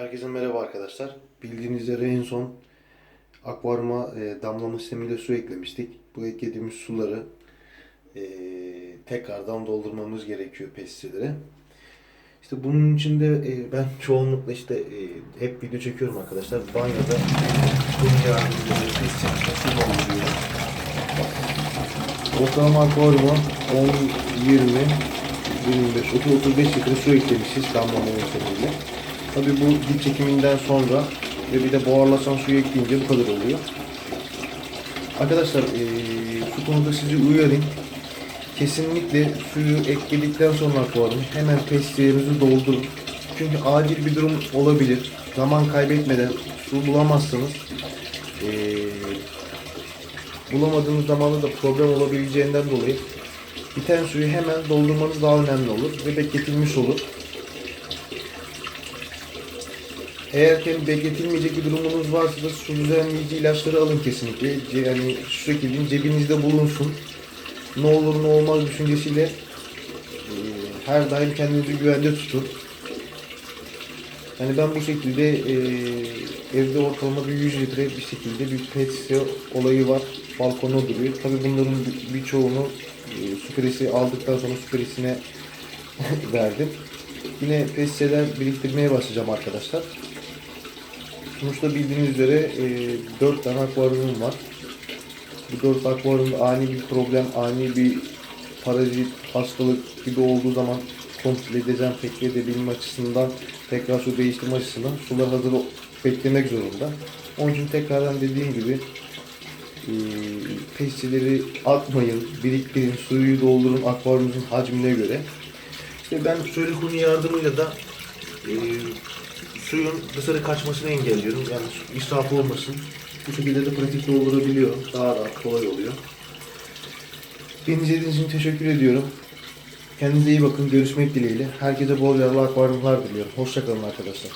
Herkese merhaba arkadaşlar. Bildiğiniz üzere en son akvaryuma e, damlama sistemiyle su eklemiştik. Bu eklediğimiz suları e, tekrardan doldurmamız gerekiyor pestisilere. İşte bunun için de e, ben çoğunlukla işte e, hep video çekiyorum arkadaşlar. Banyoda bunun yardımıyla su dolduruyorum. Ortalama akvaryuma 10, 20, 25, 30, 35 litre su eklemişiz damlama yöntemiyle. Tabii bu dip çekiminden sonra ve bir de buharlaşan suyu ekleyince bu kadar oluyor. Arkadaşlar eee su konuda sizi uyarayım. Kesinlikle suyu ekledikten sonra akvaryum hemen pestilerinizi doldurun. Çünkü acil bir durum olabilir. Zaman kaybetmeden su bulamazsanız eee, bulamadığınız zamanda da problem olabileceğinden dolayı biten suyu hemen doldurmanız daha önemli olur ve bekletilmiş olur. Eğer ki bekletilmeyecek bir durumunuz varsa da su düzenleyici ilaçları alın kesinlikle. Yani şekilde cebinizde bulunsun. Ne olur ne olmaz düşüncesiyle e, her daim kendinizi güvende tutun. Yani ben bu şekilde e, evde ortalama bir 100 litre bir şekilde bir pet olayı var. Balkona duruyor. Tabii bunların bir- birçoğunu e, su piresi aldıktan sonra su piresine verdim. Yine pet şişeler biriktirmeye başlayacağım arkadaşlar. Sonuçta bildiğiniz üzere e, 4 tane akvaryumum var. Bu 4 akvaryumda ani bir problem, ani bir parazit, hastalık gibi olduğu zaman komple dezenfekte edebilme açısından, tekrar su değiştirme açısından sular hazır beklemek zorunda. Onun için tekrardan dediğim gibi e, pestilleri atmayın, biriktirin, suyu doldurun akvaryumunuzun hacmine göre. İşte ben şöyle konu yardımıyla da e, suyun dışarı kaçmasını engelliyorum. Yani israf olmasın. Bu şekilde de pratikte olabiliyor. Daha rahat, kolay oluyor. Beni izlediğiniz için teşekkür ediyorum. Kendinize iyi bakın. Görüşmek dileğiyle. Herkese bol yararlı akvaryumlar diliyorum. Hoşçakalın arkadaşlar.